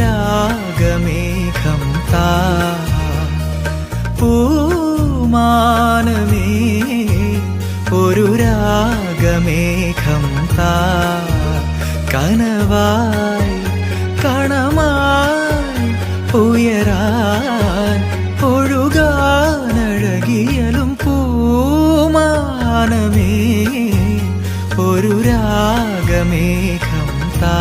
രാഗമേഘം താമാനമേ പൂമാനമേ ഒരു രാഗമേഘം താ. കനവായി കണമായി ഉയരാ ഒഴുകാനഴകിയലും പൂമാനമേ ഒരു രാഗമേഘം താ.